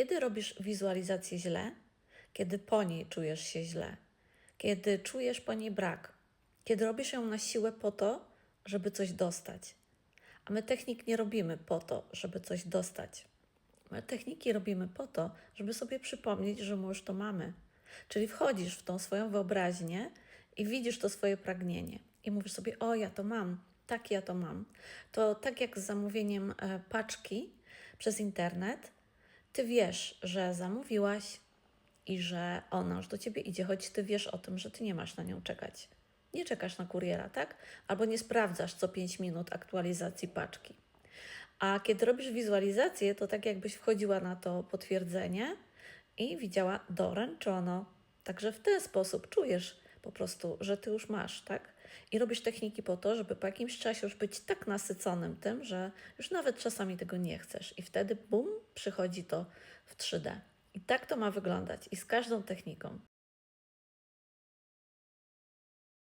Kiedy robisz wizualizację źle? Kiedy po niej czujesz się źle? Kiedy czujesz po niej brak? Kiedy robisz ją na siłę po to, żeby coś dostać? A my technik nie robimy po to, żeby coś dostać. My techniki robimy po to, żeby sobie przypomnieć, że my już to mamy. Czyli wchodzisz w tą swoją wyobraźnię i widzisz to swoje pragnienie. I mówisz sobie, o ja to mam, tak ja to mam. To tak jak z zamówieniem e, paczki przez internet, ty wiesz, że zamówiłaś i że ona już do ciebie idzie, choć ty wiesz o tym, że ty nie masz na nią czekać. Nie czekasz na kuriera, tak? Albo nie sprawdzasz co 5 minut aktualizacji paczki. A kiedy robisz wizualizację, to tak jakbyś wchodziła na to potwierdzenie i widziała doręczono. Także w ten sposób czujesz po prostu, że ty już masz, tak? I robisz techniki po to, żeby po jakimś czasie już być tak nasyconym tym, że już nawet czasami tego nie chcesz. I wtedy bum, przychodzi to w 3D. I tak to ma wyglądać i z każdą techniką.